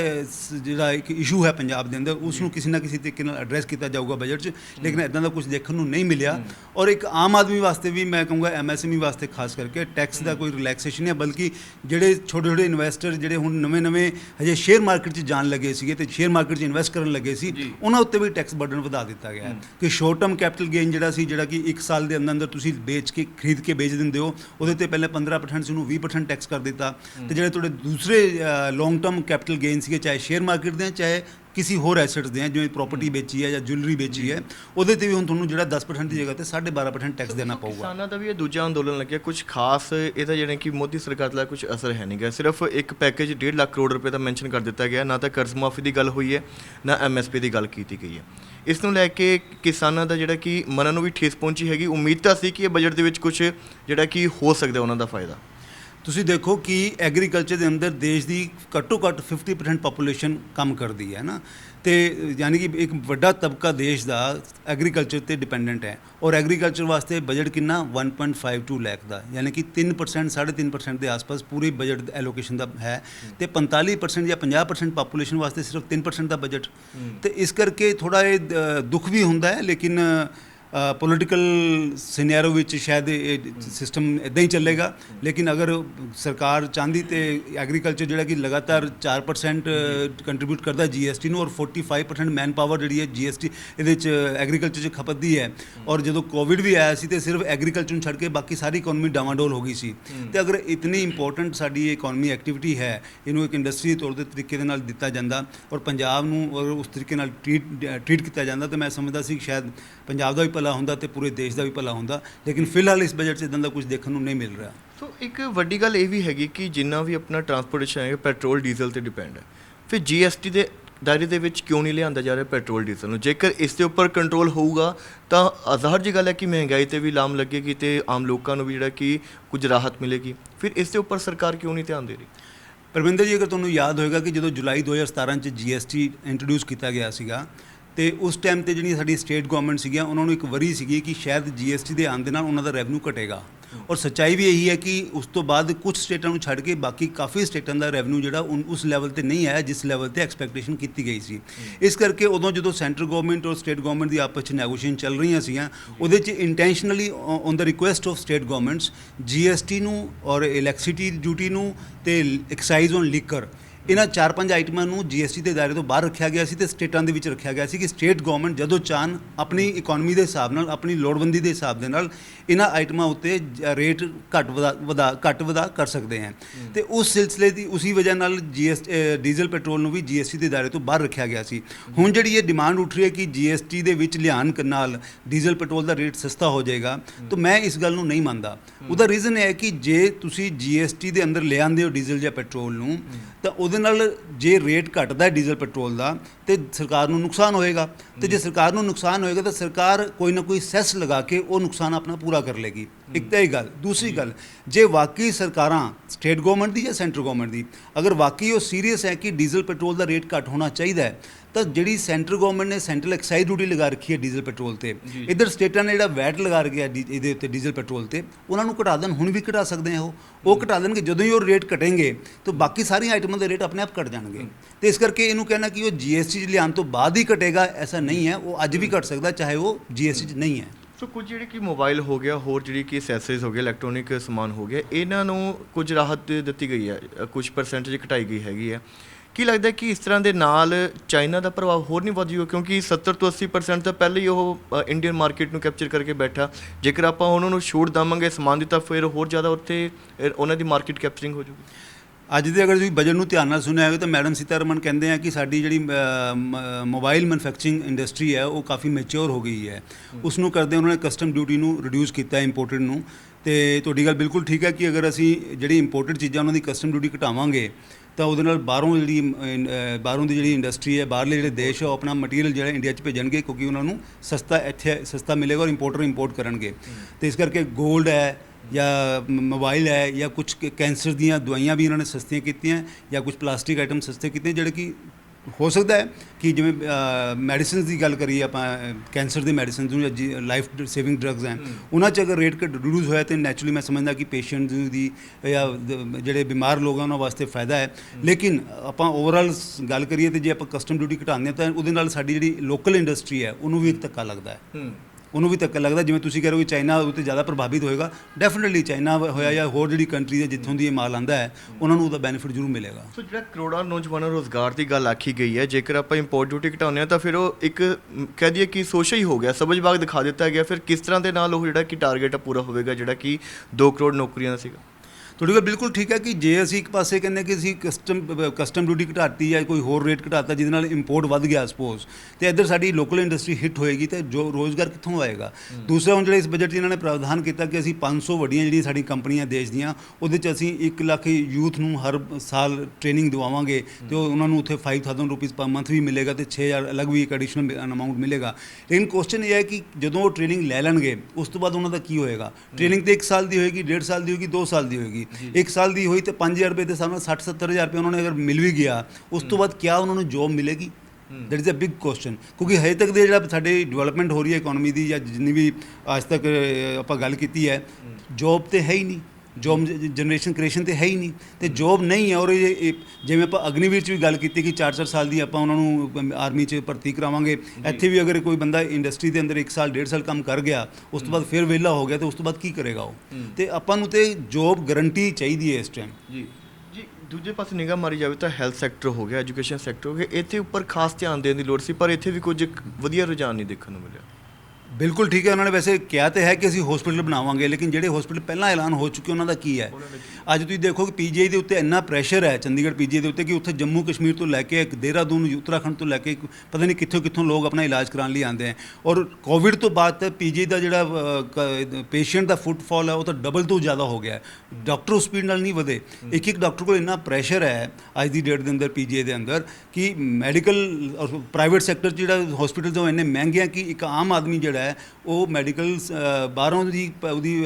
ਜਿਹੜਾ ਇੱਕ ਇਸ਼ੂ ਹੈ ਪੰਜਾਬ ਦੇ ਅੰਦਰ ਉਸ ਨੂੰ ਕਿਸੇ ਨਾ ਕਿਸੇ ਤਰੀਕੇ ਨਾਲ ਐਡਰੈਸ ਕੀਤਾ ਜਾਊਗਾ ਬਜਟ 'ਚ। ਲੇਕਿਨ ਇਦਾਂ ਦਾ ਕੁਝ ਦੇਖਣ ਨੂੰ ਨਹੀਂ ਮਿਲਿਆ। ਔਰ ਇੱਕ ਆਮ ਆਦਮੀ ਵਾਸਤੇ ਵੀ ਮੈਂ ਕਹੂੰਗਾ ਐਮਐਸਐਮਈ ਵਾਸਤੇ ਖਾਸ ਕਰਕੇ ਟੈਕਸ ਦਾ ਕੋਈ ਰਿਲੈਕਸੇਸ਼ਨ ਨਹੀਂ ਹੈ ਬਲਕਿ ਜਿਹੜੇ ਛੋਟੇ ਛੋਟੇ ਇਨਵੈਸਟਰ ਜਿਹੜੇ ਹੁਣ ਨਵੇਂ-ਨਵੇਂ ਹਜੇ ਸ਼ੇਅਰ ਮਾਰਕੀਟ 'ਚ ਜਾਣ ਲੱਗੇ ਸੀਗੇ ਤੇ ਸ਼ੇਅਰ ਮਾਰਕੀਟ 'ਚ ਇਨਵੈਸਟ ਕਰਨ ਲੱਗੇ ਸੀ ਉਹਨਾਂ ਉੱਤੇ ਵੀ ਟੈਕਸ ਬਰਡਨ ਵਧਾ ਦਿੱਤਾ ਗਿਆ ਹੈ। ਕਿ ਸ਼ਾਰਟ ਟਰਮ ਕੈਪੀਟਲ ਗੇਨ ਜਿਹੜਾ ਸੀ ਜਿਹੜਾ ਕਿ 1 ਸਾਲ ਦੇ ਅੰਦਰ ਅੰਦਰ ਤੁਸੀਂ ਵੇਚ ਕੇ ਖਰੀਦ ਕੇ ਵੇਚ ਦਿੰਦੇ ਹੋ ਉਹਦੇ ਤੇ ਪਹਿਲੇ 15% ਸੀ, ਉਹਨੂੰ 20% ਟੈਕਸ ਕਰ ਦਿੱਤਾ। ਤੇ ਜਿਹੜੇ ਤੁਹਾਡੇ ਦੂਸਰੇ ਲੌਂਗ ਟਰਮ ਕੈਪੀਟਲ ਗੇਨ ਸੀਗੇ, ਚਾਹੇ ਸ਼ੇਅਰ ਮਾਰਕੀਟ ਦੇ ਚਾਹੇ ਕਿਸੇ ਹੋਰ ਐਸੈਟਸ ਦੇ ਆ ਜਿਵੇਂ ਪ੍ਰਾਪਰਟੀ ਵੇਚੀ ਹੈ ਜਾਂ ਜੁਐਲਰੀ ਵੇਚੀ ਹੈ ਉਹਦੇ ਤੇ ਵੀ ਹੁਣ ਤੁਹਾਨੂੰ ਜਿਹੜਾ 10% ਦੀ ਜਗ੍ਹਾ ਤੇ 12.5% ਟੈਕਸ ਦੇਣਾ ਪਊਗਾ। ਕਿਸਾਨਾਂ ਦਾ ਵੀ ਇਹ ਦੂਜਾ ਅੰਦੋਲਨ ਲੱਗਿਆ। ਕੁਝ ਖਾਸ ਇਹਦਾ ਜਿਹੜੇ ਕਿ ਮੋਦੀ ਸਰਕਾਰ ਦਾ ਕੁਝ ਅਸਰ ਹੈ ਨਹੀਂਗਾ ਸਿਰਫ ਇੱਕ ਪੈਕੇਜ 1.5 ਲੱਖ ਕਰੋੜ ਰੁਪਏ ਦਾ ਮੈਂਸ਼ਨ ਕਰ ਦਿੱਤਾ ਗਿਆ। ਨਾ ਤਾਂ ਕਰਜ਼ ਮਾਫੀ ਦੀ ਗੱਲ ਹੋਈ ਹੈ ਨਾ ਐਮਐਸਪੀ ਦੀ ਗੱਲ ਕੀਤੀ ਗਈ ਹੈ। ਇਸ ਨੂੰ ਲੈ ਕੇ ਕਿਸਾਨਾਂ ਦਾ ਜਿਹੜਾ ਕਿ ਮਨਾਂ ਨੂੰ ਵੀ ਠੇਸ ਪਹੁੰਚੀ ਹੈਗੀ। ਉਮੀਦ ਤਾਂ ਸੀ ਕਿ ਇਹ ਬਜਟ ਦੇ ਵਿੱਚ ਕੁਝ ਜਿਹੜਾ ਕਿ ਹੋ ਸਕਦਾ ਉਹਨਾਂ ਦਾ ਫਾਇਦਾ। ਤੁਸੀਂ ਦੇਖੋ ਕਿ ਐਗਰੀਕਲਚਰ ਦੇ ਅੰਦਰ ਦੇਸ਼ ਦੀ ਘੱਟੋ ਘੱਟ 50% ਪਾਪੂਲੇਸ਼ਨ ਕੰਮ ਕਰਦੀ ਹੈ ਨਾ। ਤੇ ਯਾਨੀ ਕਿ ਇੱਕ ਵੱਡਾ ਤਬਕਾ ਦੇਸ਼ ਦਾ ਐਗਰੀਕਲਚਰ ਤੇ ਡਿਪੈਂਡੈਂਟ ਹੈ। ਔਰ ਐਗਰੀਕਲਚਰ ਵਾਸਤੇ ਬਜਟ ਕਿੰਨਾ? 1.52 ਲੱਖ ਦਾ। ਯਾਨੀ ਕਿ 3% 3.5% ਦੇ ਆਸ-ਪਾਸ ਪੂਰੀ ਬਜਟ ਐਲੋਕੇਸ਼ਨ ਦਾ ਹੈ। ਤੇ 45% ਜਾਂ 50% ਪਾਪੂਲੇਸ਼ਨ ਵਾਸਤੇ ਸਿਰਫ 3% ਦਾ ਬਜਟ ਤੇ ਇਸ ਕਰਕੇ ਥੋੜਾ ਇਹ ਦੁੱਖ ਵੀ ਹੁੰਦਾ ਹੈ ਲੇਕਿਨ ਪੋਲੀਟੀਕਲ ਸਿਨੈਰੀਓ ਵਿੱਚ ਸ਼ਾਇਦ ਇਹ ਸਿਸਟਮ ਇਦਾਂ ਹੀ ਚੱਲੇਗਾ। ਲੇਕਿਨ ਅਗਰ ਸਰਕਾਰ ਚਾਹੁੰਦੀ ਤੇ ਐਗਰੀਕਲਚਰ ਜਿਹੜਾ ਕਿ ਲਗਾਤਾਰ 4% ਕੰਟਰੀਬਿਊਟ ਕਰਦਾ ਜੀਐਸਟੀ ਨੂੰ ਔਰ 45% ਮੈਨ ਪਾਵਰ ਜਿਹੜੀ ਹੈ ਜੀਐਸਟੀ ਇਹਦੇ ਚ ਐਗਰੀਕਲਚਰ ਚ ਖਪਤਦੀ ਹੈ। ਔਰ ਜਦੋਂ ਕੋਵਿਡ ਵੀ ਆਇਆ ਸੀ ਤੇ ਸਿਰਫ ਐਗਰੀਕਲਚਰ ਨੂੰ ਛੱਡ ਕੇ ਬਾਕੀ ਸਾਰੀ ਇਕਨੋਮੀ ਡਾਵਾਡੋਲ ਹੋ ਗਈ ਸੀ। ਤੇ ਅਗਰ ਇਤਨੀ ਇੰਪੋਰਟੈਂਟ ਸਾਡੀ ਇਕਨੋਮੀ ਐਕਟੀਵਿਟੀ ਹੈ, ਇਹਨੂੰ ਇੱਕ ਇੰਡਸਟਰੀ ਦੇ ਤੌਰ ਤੇ ਤਰੀਕੇ ਦੇ ਨਾਲ ਦਿੱਤਾ ਜਾਂਦਾ ਔਰ ਪੰਜਾਬ ਨੂੰ ਔਰ ਉਸ ਤਰੀਕੇ ਨਾਲ ਟ੍ਰੀਟ ਟ੍ਰੀਟ ਕੀਤਾ ਜਾਂਦਾ, ਤੇ ਮੈਂ ਸਮਝਦਾ ਸੀ ਸ਼ਾਇਦ ਪੰਜਾਬ ਦਾ ਵੀ ਭਲਾ ਹੁੰਦਾ ਤੇ ਪੂਰੇ ਦੇਸ਼ ਦਾ ਵੀ ਭਲਾ ਹੁੰਦਾ ਲੇਕਿਨ ਫਿਲਹਾਲ ਇਸ ਬਜਟ 'ਚ ਇਦਾਂ ਦਾ ਕੁਝ ਦੇਖਣ ਨੂੰ ਨਹੀਂ ਮਿਲ ਰਿਹਾ। ਸੋ ਇੱਕ ਵੱਡੀ ਗੱਲ ਇਹ ਵੀ ਹੈਗੀ ਕਿ ਜਿੰਨਾ ਵੀ ਆਪਣਾ ਟਰਾਂਸਪੋਰਟੇਸ਼ਨ ਹੈ ਪੈਟਰੋਲ ਡੀਜ਼ਲ ਤੇ ਡਿਪੈਂਡ ਹੈ। ਫਿਰ ਜੀਐਸਟੀ ਦੇ ਦਾਇਰੇ ਦੇ ਵਿੱਚ ਕਿਉਂ ਨਹੀਂ ਲਿਆਂਦਾ ਜਾ ਰਿਹਾ ਪੈਟਰੋਲ ਡੀਜ਼ਲ ਨੂੰ? ਜੇਕਰ ਇਸ ਦੇ ਉੱਪਰ ਕੰਟਰੋਲ ਹੋਊਗਾ ਤਾਂ ਜ਼ਾਹਰ ਜੀ ਗੱਲ ਹੈ ਕਿ ਮਹਿੰਗਾਈ ਤੇ ਵੀ ਲਾਮ ਲੱਗੇਗੀ ਤੇ ਆਮ ਲੋਕਾਂ ਨੂੰ ਵੀ ਜਿਹੜਾ ਕਿ ਕੁਝ ਰਾਹਤ ਮਿਲੇਗੀ। ਫਿਰ ਇਸ ਦੇ ਉੱਪਰ ਸਰਕਾਰ ਕਿਉਂ ਨਹੀਂ ਧਿਆਨ ਦੇ ਰਹੀ? ਪਰਵਿੰਦਰ ਜੀ ਅਗਰ ਤੁਹਾਨੂੰ ਯਾਦ ਹੋਏਗਾ ਕਿ ਜਦੋਂ ਜੁਲਾਈ 2017 ਚ ਜੀਐਸਟੀ ਇੰਟਰੋਡਿਊਸ ਕੀਤਾ ਗਿਆ ਸੀਗਾ ਤੇ ਉਸ ਟਾਈਮ ਤੇ ਜਿਹੜੀ ਸਾਡੀ ਸਟੇਟ ਗਵਰਨਮੈਂਟ ਸੀਗੀਆਂ ਉਹਨਾਂ ਨੂੰ ਇੱਕ ਵਰੀ ਸੀਗੀ ਕਿ ਸ਼ਾਇਦ ਜੀਐਸਟੀ ਦੇ ਆਉਣ ਦੇ ਨਾਲ ਉਹਨਾਂ ਦਾ ਰੈਵਨਿਊ ਘਟੇਗਾ। ਔਰ ਸੱਚਾਈ ਵੀ ਇਹੀ ਹੈ ਕਿ ਉਸ ਤੋਂ ਬਾਅਦ ਕੁਝ ਸਟੇਟਾਂ ਨੂੰ ਛੱਡ ਕੇ ਬਾਕੀ ਕਾਫੀ ਸਟੇਟਾਂ ਦਾ ਰੈਵਨਿਊ ਜਿਹੜਾ ਉਸ ਲੈਵਲ ਤੇ ਨਹੀਂ ਆਇਆ ਜਿਸ ਲੈਵਲ ਤੇ ਐਕਸਪੈਕਟੇਸ਼ਨ ਕੀਤੀ ਗਈ ਸੀ। ਇਸ ਕਰਕੇ ਉਦੋਂ ਜਦੋਂ ਸੈਂਟਰ ਗਵਰਨਮੈਂਟ ਔਰ ਸਟੇਟ ਗਵਰਨਮੈਂਟ ਦੀ ਆਪਸ ਵਿੱਚ ਨੈਗੋਸ਼ੀਏਸ਼ਨ ਚੱਲ ਰਹੀਆਂ ਸੀਗੀਆਂ ਉਹਦੇ 'ਚ intentionally on the request of state governments GST ਨੂੰ ਔਰ ਇਲੈਕਟ੍ਰਿਸਿਟੀ ਡਿਊਟੀ ਨੂੰ ਤੇ ਐਕਸਾਈਜ਼ ਔਨ ਲਿਕਰ ਇਹਨਾਂ ਚਾਰ ਪੰਜ ਆਈਟਮਾਂ ਨੂੰ ਜੀਐਸਟੀ ਦੇ ਦਾਇਰੇ ਤੋਂ ਬਾਹਰ ਰੱਖਿਆ ਗਿਆ ਸੀ ਤੇ ਸਟੇਟਾਂ ਦੇ ਵਿੱਚ ਰੱਖਿਆ ਗਿਆ ਸੀ ਕਿ ਸਟੇਟ ਗਵਰਨਮੈਂਟ ਜਦੋਂ ਚਾਹਨ ਆਪਣੀ ਇਕਨੋਮੀ ਦੇ ਹਿਸਾਬ ਨਾਲ ਆਪਣੀ ਲੋੜਵੰਦੀ ਦੇ ਹਿਸਾਬ ਦੇ ਨਾਲ ਇਹਨਾਂ ਆਈਟਮਾਂ ਉੱਤੇ ਰੇਟ ਘੱਟ ਵਧਾ ਘੱਟ ਵਧਾ ਕਰ ਸਕਦੇ ਹਨ ਤੇ ਉਸ ਸਿਲਸਿਲੇ ਦੀ ਉਸੇ ਵਜ੍ਹਾ ਨਾਲ ਜੀਐਸ ਡੀਜ਼ਲ ਪੈਟਰੋਲ ਨੂੰ ਵੀ ਜੀਐਸਟੀ ਦੇ ਦਾਇਰੇ ਤੋਂ ਬਾਹਰ ਰੱਖਿਆ ਗਿਆ ਸੀ। ਹੁਣ ਜਿਹੜੀ ਇਹ ਡਿਮਾਂਡ ਉੱਠ ਰਹੀ ਹੈ ਕਿ ਜੀਐਸਟੀ ਦੇ ਵਿੱਚ ਕ- ਨਾਲ ਡੀਜ਼ਲ ਪੈਟਰੋਲ ਦਾ ਰੇਟ ਸਸਤਾ ਹੋ ਜਾਏਗਾ ਤਾਂ ਮੈਂ ਇਸ ਗੱਲ ਨੂੰ ਨਹੀਂ ਮੰਨਦਾ। ਉਹਦਾ ਰੀਜ਼ਨ ਹੈ ਕਿ ਜੇ ਤੁਸੀਂ ਜੀਐਸਟੀ ਦੇ ਅੰਦਰ ਲਿਆਉਂਦੇ ਹੋ ਡੀਜ਼ਲ ਜਾਂ ਪੈਟਰੋਲ ਨੂੰ ਤਾਂ ਉਹਦੇ ਨਾਲ ਜੇ ਰੇਟ ਘਟਦਾ ਹੈ ਡੀਜ਼ਲ ਪੈਟਰੋਲ ਦਾ ਤੇ ਸਰਕਾਰ ਨੂੰ ਨੁਕਸਾਨ ਹੋਏਗਾ। ਤੇ ਜੇ ਸਰਕਾਰ ਨੂੰ ਨੁਕਸਾਨ ਹੋਏਗਾ ਤਾਂ ਸਰਕਾਰ ਕੋਈ ਨਾ ਕੋਈ ਸੈਸ ਲਗਾ ਕੇ ਉਹ ਨੁਕਸਾਨ ਆਪਣਾ ਪੂਰਾ ਕਰ ਲੇਗੀ। ਇੱਕ ਤਾਂ ਇਹ ਗੱਲ ਦੂਸਰੀ ਗੱਲ ਜੇ ਵਾਕਈ ਸਰਕਾਰਾਂ ਸਟੇਟ ਗਵਰਨਮੈਂਟ ਦੀ ਜਾਂ ਸੈਂਟਰ ਗਵਰਨਮੈਂਟ ਦੀ ਅਗਰ ਵਾਕਈ ਉਹ ਸੀਰੀਅਸ ਹੈ ਕਿ ਡੀਜ਼ਲ ਪੈਟਰੋਲ ਦਾ ਰੇਟ ਘੱਟ ਹੋਣਾ ਚਾਹੀਦਾ ਹੈ ਤਾਂ ਜਿਹੜੀ ਸੈਂਟਰ ਗਵਰਨਮੈਂਟ ਨੇ ਸੈਂਟਰਲ ਐਕਸਾਈਜ਼ ਡਿਊਟੀ ਲਗਾ ਰੱਖੀ ਹੈ ਡੀਜ਼ਲ ਪੈਟਰੋਲ ਤੇ ਇਧਰ ਸਟੇਟਾਂ ਨੇ ਜਿਹੜਾ ਵੈਟ ਲਗਾ ਰੱਖਿਆ ਇਹਦੇ ਉੱਤੇ ਡੀਜ਼ਲ ਪੈਟਰੋਲ ਤੇ ਉਹਨਾਂ ਨੂੰ ਘਟਾ ਦੇਣ ਹੁਣ ਵੀ ਘਟਾ ਸਕਦੇ ਆ ਉਹ ਉਹ ਘਟਾ ਦੇਣਗੇ ਜਦੋਂ ਹੀ ਉਹ ਰੇਟ ਘਟेंगे ਤਾਂ ਬਾਕੀ ਸਾਰੀਆਂ ਆਈਟਮਾਂ ਦੇ ਰੇਟ ਆਪਣੇ ਆਪ ਘਟ ਜਾਣਗੇ। ਤੇ ਇਸ ਕਰਕੇ ਇਹਨੂੰ ਕਹਿਣਾ ਕਿ ਉਹ ਜੀਐਸਟੀ ਲਿਆਉਣ ਤੋਂ ਬਾਅਦ ਹੀ ਘਟੇਗਾ ਐਸਾ ਨਹੀਂ ਹੈ ਉਹ ਅੱਜ ਵੀ ਘਟ ਸਕਦਾ ਚਾਹੇ ਉਹ ਜੀਐਸਟੀ 'ਚ ਨਹੀਂ ਹੈ। ਸੋ ਕੁਝ ਜਿਹੜੇ ਕਿ ਮੋਬਾਈਲ ਹੋ ਗਿਆ ਹੋਰ ਜਿਹੜੀ ਕਿ ਐਕਸੈਸਰੀਜ਼ ਹੋ ਗਏ ਇਲੈਕਟ੍ਰੋਨਿਕ ਸਮਾਨ ਹੋ ਗਿਆ ਇਹਨਾਂ ਨੂੰ ਕੁਝ ਰਾਹਤ ਦਿੱਤੀ ਗਈ ਹੈ ਅ, ਕੁਝ ਪਰਸੈਂਟੇਜ ਘਟਾਈ ਗਈ ਹੈਗੀ ਹੈ। ਕੀ ਲੱਗਦਾ ਕਿ ਇਸ ਤਰ੍ਹਾਂ ਦੇ ਨਾਲ ਚਾਈਨਾ ਦਾ ਪ੍ਰਭਾਵ ਹੋਰ ਨਹੀਂ ਵਧ ਜੂਗਾ? ਕਿਉਂਕਿ 70 ਤੋਂ 80% ਤਾਂ ਪਹਿਲਾਂ ਹੀ ਉਹ ਇੰਡੀਅਨ ਮਾਰਕੀਟ ਨੂੰ ਕੈਪਚਰ ਕਰਕੇ ਬੈਠਾ। ਜੇਕਰ ਆਪਾਂ ਉਹਨਾਂ ਨੂੰ ਛੂਟ ਦੇਵਾਂਗੇ ਸਮਾਨ ਦੀ ਤਾਂ ਫਿਰ ਹੋਰ ਜ਼ਿਆਦਾ ਉੱਥੇ ਉਹਨਾਂ ਦੀ ਮਾਰਕੀਟ ਕੈਪਚਰਿੰਗ ਹੋ ਜੂਗੀ। ਅੱਜ ਦੇ ਅਗਰ ਤੁਸੀਂ ਬਜਟ ਨੂੰ ਧਿਆਨ ਨਾਲ ਸੁਣਿਆ ਹੋਵੇ ਤਾਂ ਮੈਡਮ ਸੀਤਾਰਮਨ ਕਹਿੰਦੇ ਆ ਕਿ ਸਾਡੀ ਜਿਹੜੀ ਮੋਬਾਈਲ ਮੈਨੂਫੈਕਚਰਿੰਗ ਇੰਡਸਟਰੀ ਹੈ ਉਹ ਕਾਫੀ ਮੈਚੁਰ ਹੋ ਗਈ ਹੈ। ਉਸ ਨੂੰ ਕਰਦੇ ਉਹਨਾਂ ਨੇ ਕਸਟਮ ਡਿਊਟੀ ਨੂੰ ਰਿਡਿਊਸ ਕੀਤਾ ਇੰਪੋਰਟਡ ਨੂੰ। ਤੇ ਤੁਹਾਡੀ ਗੱਲ ਬਿਲਕੁਲ ਠੀਕ ਹੈ ਕਿ ਅਗਰ ਅਸੀਂ ਜਿਹੜੀ ਇੰਪੋਰਟਡ ਚੀਜ਼ਾਂ ਉਹਨਾਂ ਦੀ ਕਸਟਮ ਡਿਊਟੀ ਘਟਾਵਾਂਗੇ ਤਾਂ ਉਹਦੇ ਨਾਲ ਬਾਹਰੋਂ ਜਿਹੜੀ ਬਾਹਰੋਂ ਦੀ ਜਿਹੜੀ ਇੰਡਸਟਰੀ ਹੈ ਬਾਹਰਲੇ ਜਿਹੜੇ ਦੇਸ਼ ਹੈ ਉਹ ਆਪਣਾ ਮਟੀਰੀਅਲ ਜਿਹੜਾ ਇੰਡੀਆ 'ਚ ਭੇਜਣਗੇ ਕਿਉਂਕਿ ਉਹਨਾਂ ਨੂੰ ਸਸਤਾ ਇੱਥੇ ਸਸਤਾ ਮਿਲੇਗਾ ਔਰ ਇੰਪੋਰਟਰ ਇੰਪੋਰਟ ਕਰਨਗੇ। ਤੇ ਇਸ ਕਰਕੇ 골ਡ ਹੈ ਜਾਂ ਮੋਬਾਈਲ ਹੈ ਜਾਂ ਕੁਝ ਕੈਂਸਰ ਦੀਆਂ ਦਵਾਈਆਂ ਵੀ ਇਹਨਾਂ ਨੇ ਸਸਤੀਆਂ ਕੀਤੀਆਂ, ਜਾਂ ਕੁਝ ਪਲਾਸਟਿਕ ਆਈਟਮ ਸਸਤੇ ਕੀਤੇ, ਜਿਹੜੇ ਕਿ ਹੋ ਸਕਦਾ ਹੈ ਕਿ ਜਿਵੇਂ ਮੈਡੀਸਿਨਸ ਦੀ ਗੱਲ ਕਰੀਏ ਆਪਾਂ ਕੈਂਸਰ ਦੇ ਮੈਡੀਸਿਨਸ ਨੂੰ ਜਾਂ ਲਾਈਫ ਸੇਵਿੰਗ ਡਰੱਗਸ ਹਨ ਉਹਨਾਂ 'ਚ ਅਗਰ ਰੇਟ ਰਿਡਿਊਸ ਹੋਇਆ ਤੇ ਨੈਚੁਰਲੀ ਮੈਂ ਸਮਝਦਾ ਕਿ ਪੇਸ਼ੈਂਟ ਦੀ ਜਾਂ ਜਿਹੜੇ ਬਿਮਾਰ ਲੋਕ ਆ ਉਹਨਾਂ ਵਾਸਤੇ ਫਾਇਦਾ ਹੈ। ਲੇਕਿਨ ਆਪਾਂ ਓਵਰਆਲ ਗੱਲ ਕਰੀਏ ਤੇ ਜੇ ਆਪਾਂ ਕਸਟਮ ਡਿਊਟੀ ਘਟਾਉਂਦੇ ਹਾਂ ਤਾਂ ਉਹਦੇ ਨਾਲ ਸਾਡੀ ਜਿਹੜੀ ਲੋਕਲ ਇੰਡਸਟਰੀ ਹੈ, ਉਹਨੂੰ ਵੀ ਇੱਕ ਧੱਕਾ ਲੱਗਦਾ ਹੈ। ਉਹਨੂੰ ਵੀ ਧੱਕਾ ਲੱਗਦਾ, ਜਿਵੇਂ ਤੁਸੀਂ ਕਹਿ ਰਹੇ ਹੋ ਕਿ ਚਾਈਨਾ ਉਹ ਤੇ ਜ਼ਿਆਦਾ ਪ੍ਰਭਾਵਿਤ ਹੋਏਗਾ। ਡੈਫੀਨਿਟਲੀ ਚਾਈਨਾ ਹੋਇਆ ਜਾਂ ਹੋਰ ਜਿਹੜੀ ਕੰਟਰੀ ਹੈ ਜਿੱਥੋਂ ਦੀ ਇਹ ਮਾਲ ਆਂਦਾ ਹੈ, ਉਹਨਾਂ ਨੂੰ ਉਹਦਾ ਬੈਨੀਫਿਟ ਜ਼ਰੂਰ ਮਿਲੇਗਾ। ਸੋ ਜਿਹੜਾ ਕਰੋੜਾਂ ਨੌਜਵਾਨਾਂ ਨੂੰ ਰੋਜ਼ਗਾਰ ਦੀ ਗੱਲ ਆਖੀ ਗਈ ਹੈ, ਜੇਕਰ ਆਪਾਂ ਇੰਪੋਰਟ ਡਿਊਟੀ ਘਟਾਉਂਦੇ ਹਾਂ ਤਾਂ ਫਿਰ ਉਹ ਇੱਕ ਕਹਿ ਦਈਏ ਕਿ ਸੋਸ਼ਾ ਹੀ ਹੋ ਗਿਆ। ਸਬਜ ਬਾਗ ਦਿਖਾ ਦਿੱਤਾ ਗਿਆ। ਫਿਰ ਕਿਸ ਤਰ੍ਹਾਂ ਦੇ ਨਾਲ ਉਹ ਜਿਹੜਾ ਕਿ ਟਾਰਗੇਟ ਆ ਪੂਰਾ ਹੋਵੇਗਾ, ਜਿਹੜਾ ਕਿ 2 ਕਰੋੜ ਨੌਕਰੀਆਂ ਦਾ ਸੀਗਾ? ਤੁਹਾਡੀ ਗੱਲ ਬਿਲਕੁਲ ਠੀਕ ਹੈ ਕਿ ਜੇ ਅਸੀਂ ਇੱਕ ਪਾਸੇ ਕਹਿੰਦੇ ਕਿ ਅਸੀਂ ਕਸਟਮ ਕਸਟਮ ਡਿਊਟੀ ਘਟਾਤੀ ਜਾਂ ਕੋਈ ਹੋਰ ਰੇਟ ਘਟਾਤਾ ਜਿਹਦੇ ਨਾਲ ਇੰਪੋਰਟ ਵੱਧ ਗਿਆ ਸਪੋਜ਼ ਤੇ ਇੱਧਰ ਸਾਡੀ ਲੋਕਲ ਇੰਡਸਟਰੀ ਹਿੱਟ ਹੋਏਗੀ ਤੇ ਜੋ ਰੋਜ਼ਗਾਰ ਕਿੱਥੋਂ ਆਏਗਾ? ਦੂਸਰਾ ਹੁਣ ਜਿਹੜਾ ਇਸ ਬਜਟ 'ਚ ਇਹਨਾਂ ਨੇ ਪ੍ਰਾਵਧਾਨ ਕੀਤਾ ਕਿ ਅਸੀਂ 500 ਵੱਡੀਆਂ ਜਿਹੜੀਆਂ ਸਾਡੀ ਕੰਪਨੀਆਂ ਦੇਸ਼ ਦੀਆਂ ਉਹਦੇ 'ਚ ਅਸੀਂ 1 ਲੱਖ ਯੂਥ ਨੂੰ ਹਰ ਸਾਲ ਟ੍ਰੇਨਿੰਗ ਦਿਵਾਵਾਂਗੇ ਤੇ ਉਹ ਉਹਨਾਂ ਨੂੰ ਉੱਥੇ 5000 ਰੁਪਏ ਪਰ ਮੰਥ ਵੀ ਮਿਲੇਗਾ ਤੇ 6000 ਅਲੱਗ ਵੀ ਇੱਕ ਐਡੀਸ਼ਨਲ ਅਮਾਉਂਟ ਮਿਲੇਗਾ। ਲੇਕਿਨ ਕੁਐਸਚਨ ਇਹ ਹੈ ਕਿ ਜਦੋਂ ਉਹ ਟ੍ਰੇਨਿੰਗ ਲੈ ਲੈਣਗੇ ਉਸ ਤੋਂ ਬਾਅਦ ਉਹਨਾਂ ਦਾ ਕੀ ਹੋਏਗਾ? ਟ੍ਰੇਨਿੰਗ ਤੇ 1 ਸਾਲ ਦੀ ਹੋਏਗੀ 1.5 ਸਾਲ ਦੀ ਹੋਏਗੀ 2 ਸਾਲ ਦੀ ਹੋਏਗੀ। 1 ਸਾਲ ਦੀ ਹੋਈ ਤੇ 5000 ਰੁਪਏ ਦੇ ਸਾਹਮਣੇ 60 70000 ਰੁਪਏ ਉਹਨਾਂ ਨੇ ਅਗਰ ਮਿਲ ਵੀ ਗਿਆ ਉਸ ਤੋਂ ਬਾਅਦ ਕਿਆ ਉਹਨਾਂ ਨੂੰ ਜੋਬ ਮਿਲੇਗੀ? That is a big question ਕਿਉਂਕਿ ਹਜੇ ਤੱਕ ਦੇ ਜਿਹੜਾ ਸਾਡੇ ਡਿਵੈਲਪਮੈਂਟ ਹੋ ਰਹੀ ਹੈ ਇਕਨੋਮੀ ਦੀ ਜਾਂ ਜਿੰਨੀ ਵੀ ਅੱਜ ਤੱਕ ਆਪਾਂ ਗੱਲ ਕੀਤੀ ਹੈ ਜੋਬ ਤੇ ਹੈ ਹੀ ਨਹੀਂ। ਜੋਬ ਜਨਰੇਸ਼ਨ ਕ੍ਰੀਏਸ਼ਨ ਤੇ ਹੈ ਹੀ ਨਹੀਂ। ਤੇ ਜੋਬ ਨਹੀਂ ਹੈ ਔਰ ਇਹ ਜਿਵੇਂ ਆਪਾਂ ਅਗਨੀਵੀਰ ਚ ਵੀ ਗੱਲ ਕੀਤੀ ਕਿ 4-4 ਸਾਲ ਦੀ ਆਪਾਂ ਉਹਨਾਂ ਨੂੰ ਆਰਮੀ ਚ ਭਰਤੀ ਕਰਾਵਾਂਗੇ। ਇੱਥੇ ਵੀ ਅਗਰ ਕੋਈ ਬੰਦਾ ਇੰਡਸਟਰੀ ਦੇ ਅੰਦਰ 1 ਸਾਲ 1.5 ਸਾਲ ਕੰਮ ਕਰ ਗਿਆ ਉਸ ਤੋਂ ਬਾਅਦ ਫਿਰ ਵਿਹਲਾ ਹੋ ਗਿਆ ਤੇ ਉਸ ਤੋਂ ਬਾਅਦ ਕੀ ਕਰੇਗਾ ਉਹ? ਤੇ ਆਪਾਂ ਨੂੰ ਤੇ ਜੋਬ ਗਾਰੰਟੀ ਚਾਹੀਦੀ ਹੈ ਇਸ ਟਾਈਮ ਜੀ। ਜੀ ਦੂਜੇ ਪਾਸੇ ਨਿਗਾਹ ਮਾਰੀ ਜਾਵੇ ਤਾਂ ਹੈਲਥ ਸੈਕਟਰ ਹੋ ਗਿਆ ਐਜੂਕੇਸ਼ਨ ਸੈਕਟਰ ਹੋ ਗਿਆ ਇੱਥੇ ਉੱਪਰ ਖਾਸ ਧਿਆਨ ਦੇਣ ਦੀ ਲੋੜ ਸੀ ਪਰ ਇੱਥੇ ਵੀ ਕੁਝ ਵਧੀਆ ਰੁਝਾਨ ਨਹੀਂ ਦੇਖਣ ਨੂੰ ਮਿਲਿਆ। ਬਿਲਕੁਲ ਠੀਕ ਹੈ, ਉਹਨਾਂ ਨੇ ਵੈਸੇ ਕਿਹਾ ਤੇ ਹੈ ਕਿ ਅਸੀਂ ਹਸਪੀਟਲ ਬਣਾਵਾਂਗੇ, ਲੇਕਿਨ ਜਿਹੜੇ ਹਸਪੀਟਲ ਪਹਿਲਾਂ ਐਲਾਨ ਹੋ ਚੁੱਕੇ, ਉਹਨਾਂ ਦਾ ਕੀ ਹੈ? ਅੱਜ ਤੁਸੀਂ ਦੇਖੋ ਕਿ ਪੀਜੀਆਈ ਦੇ ਉੱਤੇ ਇੰਨਾ ਪ੍ਰੈਸ਼ਰ ਹੈ, ਚੰਡੀਗੜ੍ਹ ਪੀਜੀਆਈ ਦੇ ਉੱਤੇ, ਕਿ ਉੱਥੇ ਜੰਮੂ ਕਸ਼ਮੀਰ ਤੋਂ ਲੈ ਕੇ ਦੇਹਰਾਦੂਨ, ਉੱਤਰਾਖੰਡ ਤੋਂ ਲੈ ਕੇ ਪਤਾ ਨਹੀਂ ਕਿੱਥੋਂ ਕਿੱਥੋਂ ਲੋਕ ਆਪਣਾ ਇਲਾਜ ਕਰਾਉਣ ਲਈ ਆਉਂਦੇ ਹੈ। ਔਰ ਕੋਵਿਡ ਤੋਂ ਬਾਅਦ ਤਾਂ ਪੀਜੀਆਈ ਦਾ ਜਿਹੜਾ ਪੇਸ਼ੈਂਟ ਦਾ ਫੁੱਟਫਾਲ ਹੈ, ਉਹ ਤਾਂ ਡਬਲ ਤੋਂ ਜ਼ਿਆਦਾ ਹੋ ਗਿਆ ਡਾਕਟਰ ਉਸ ਸਪੀਡ ਨਾਲ ਨਹੀਂ ਵਧੇ। ਇੱਕ ਇੱਕ ਡਾਕਟਰ ਕੋਲ ਇੰਨਾ ਪ੍ਰੈਸ਼ਰ ਹੈ, ਅੱਜ ਦੀ ਡੇਟ ਦੇ ਅੰਦਰ ਪੀਜੀਆਈ ਦੇ ਅੰਦਰ, ਕਿ ਮੈਡੀਕਲ ਔਰ ਪ੍ਰਾਈਵੇਟ ਸੈਕਟਰ ਜਿਹੜਾ ਹਸਪੀਟਲ ਜੋ ਇੰਨੇ ਮਹਿੰਗੇ ਆ ਕਿ ਇੱਕ ਆਮ ਆਦਮੀ ਜਿਹੜਾ ਹੈ ਉਹ ਮੈਡੀਕਲ ਬਾਹਰੋਂ ਦੀ ਉਹਦੀ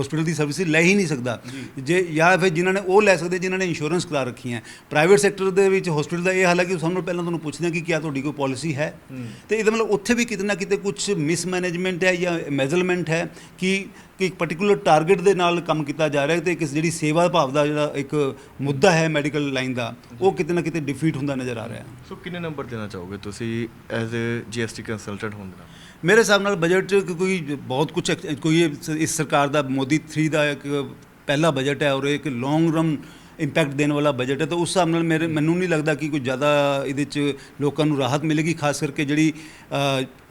ਹਸਪੀਟਲ ਦੀ ਸਰਵਿਸ ਲੈ ਹੀ ਨਹੀਂ ਸਕਦਾ। ਜੇ। ਜਾਂ ਫਿਰ ਜਿਨ੍ਹਾਂ ਨੇ ਉਹ ਲੈ ਸਕਦੇ ਜਿਨ੍ਹਾਂ ਨੇ ਇੰਸ਼ੋਰੈਂਸ ਕਰਾ ਰੱਖੀਆਂ। ਪ੍ਰਾਈਵੇਟ ਸੈਕਟਰ ਦੇ ਵਿੱਚ ਹਸਪੀਟਲ ਦਾ ਇਹ ਹਾਲ ਹੈ ਕਿ ਸਾਨੂੰ ਪਹਿਲਾਂ ਤੁਹਾਨੂੰ ਪੁੱਛਦੇ ਆ ਕਿ ਕੀ ਤੁਹਾਡੀ ਕੋਈ ਪਾਲਿਸੀ ਹੈ? ਤੇ ਇਹਦਾ ਮਤਲਬ ਉੱਥੇ ਵੀ ਕਿਤੇ ਨਾ ਕਿਤੇ ਕੁਝ ਮਿਸਮੈਨੇਜਮੈਂਟ ਹੈ ਜਾਂ ਮੈਜ਼ਰਮੈਂਟ ਹੈ ਕਿ ਕਿ ਇੱਕ ਪਾਰਟਿਕੂਲਰ ਟਾਰਗੇਟ ਦੇ ਨਾਲ ਕੰਮ ਕੀਤਾ ਜਾ ਰਿਹਾ ਹੈ ਤੇ ਕਿਸ ਜਿਹੜੀ ਸੇਵਾ ਭਾਵ ਦਾ ਜਿਹੜਾ ਇੱਕ ਮੁੱਦਾ ਹੈ ਮੈਡੀਕਲ ਲਾਈਨ ਦਾ ਉਹ ਕਿਤੇ ਨਾ ਕਿਤੇ ਡਿਫੀਟ ਹੁੰਦਾ ਨਜ਼ਰ ਆ ਰਿਹਾ ਹੈ। ਸੋ ਕਿੰਨੇ ਨੰਬਰ ਦੇਣਾ ਚਾਹੋਗੇ ਤੁਸੀਂ ਐਜ਼ ਅ ਜੀਐਸਟੀ ਕੰਸਲਟੈਂਟ ਹੋਣ ਦੇ ਨਾਲ ਮੇਰੇ ਹਿਸਾਬ ਨਾਲ ਬਜਟ 'ਚ ਕੋਈ ਬਹੁਤ ਕੁਝ ਕੋਈ ਇਸ ਸਰਕਾਰ ਦਾ, ਮੋਦੀ 3 ਦਾ ਇੱਕ ਪਹਿਲਾ ਬਜਟ ਹੈ ਔਰ ਇਹ ਇੱਕ ਲੌਂਗ ਰਮ ਇੰਪੈਕਟ ਦੇਣ ਵਾਲਾ ਬਜਟ ਹੈ, ਤਾਂ ਉਸ ਹਿਸਾਬ ਨਾਲ ਮੇਰੇ ਮੈਨੂੰ ਨਹੀਂ ਲੱਗਦਾ ਕਿ ਕੋਈ ਜ਼ਿਆਦਾ ਇਹਦੇ 'ਚ ਲੋਕਾਂ ਨੂੰ ਰਾਹਤ ਮਿਲੇਗੀ, ਖਾਸ ਕਰਕੇ ਜਿਹੜੀ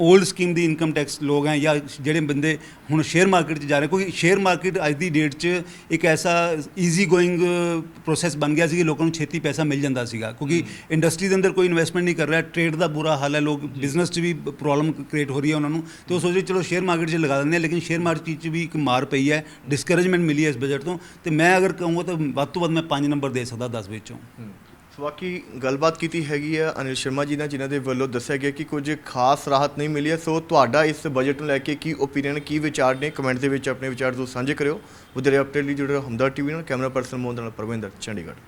올ਡ ਸਕੀਮ ਦੀ ਇਨਕਮ ਟੈਕਸ ਲੋਕ ਹੈ ਜਾਂ ਜਿਹੜੇ ਬੰਦੇ ਹੁਣ ਸ਼ੇਅਰ ਮਾਰਕੀਟ 'ਚ ਜਾ ਰਹੇ, ਕਿਉਂਕਿ ਸ਼ੇਅਰ ਮਾਰਕੀਟ ਅੱਜ ਦੀ ਡੇਟ 'ਚ ਇੱਕ ਐਸਾ ਈਜ਼ੀ ਗੋਇੰਗ ਪ੍ਰੋਸੈਸ ਬਣ ਗਿਆ ਸੀ ਕਿ ਲੋਕਾਂ ਨੂੰ ਛੇਤੀ ਪੈਸਾ ਮਿਲ ਜਾਂਦਾ ਸੀਗਾ, ਕਿਉਂਕਿ ਇੰਡਸਟਰੀ ਦੇ ਅੰਦਰ ਕੋਈ ਇਨਵੈਸਟਮੈਂਟ ਨਹੀਂ ਕਰ ਰਿਹਾ ਟ੍ਰੇਡ ਦਾ ਬੁਰਾ ਹਾਲ ਹੈ, ਲੋਕ ਬਿਜ਼ਨਸ 'ਚ ਵੀ ਪ੍ਰੋਬਲਮ ਕ੍ਰੀਏਟ ਹੋ ਰਹੀ ਹੈ ਉਹਨਾਂ ਨੂੰ, ਤੇ ਉਹ ਸੋਚਦੇ ਚਲੋ ਸ਼ੇਅਰ ਮਾਰਕੀਟ 'ਚ ਲਗਾ ਦਿੰਦੇ ਆ ਲੇਕਿਨ ਸ਼ੇਅਰ ਮਾਰਕੀਟ 'ਚ ਵੀ ਇੱਕ ਮਾਰ ਪਈ ਹੈ ਡਿਸਕਰੇਜਮੈਂਟ ਮਿਲੀ ਹੈ ਇਸ ਬਜਟ ਤੋਂ, ਤੇ ਮੈਂ ਅਗਰ ਕਹੂੰਗਾ ਤਾਂ ਵੱਧ ਤੋਂ ਵੱਧ ਮੈਂ 5 ਨੰਬਰ ਦੇ ਸਕਦਾ 10 ਵਿੱਚੋਂ। ਸੋ ਬਾਕੀ ਗੱਲਬਾਤ ਕੀਤੀ ਹੈਗੀ ਆ ਅਨਿਲ ਸ਼ਰਮਾ ਜੀ ਨਾਲ, ਜਿਨ੍ਹਾਂ ਦੇ ਵੱਲੋਂ ਦੱਸਿਆ ਗਿਆ ਕਿ ਕੁਝ ਖਾਸ ਰਾਹਤ ਨਹੀਂ ਮਿਲੀ ਹੈ। ਸੋ ਤੁਹਾਡਾ ਇਸ ਬਜਟ ਨੂੰ ਲੈ ਕੇ ਕੀ ਓਪੀਨੀਅਨ ਕੀ ਵਿਚਾਰ ਨੇ? ਕਮੈਂਟ ਦੇ ਵਿੱਚ ਆਪਣੇ ਵਿਚਾਰ ਜ਼ਰੂਰ ਸਾਂਝੇ ਕਰਿਓ। ਉਧਰ ਅਪਡੇਟ ਲਈ ਜੁੜੇ ਰਹੋ ਹਮਦਰ ਟੀਵੀ ਨਾਲ। ਕੈਮਰਾ ਪਰਸਨ ਮੋਹਨ ਨਾਲ ਪਰਵਿੰਦਰ, ਚੰਡੀਗੜ੍ਹ।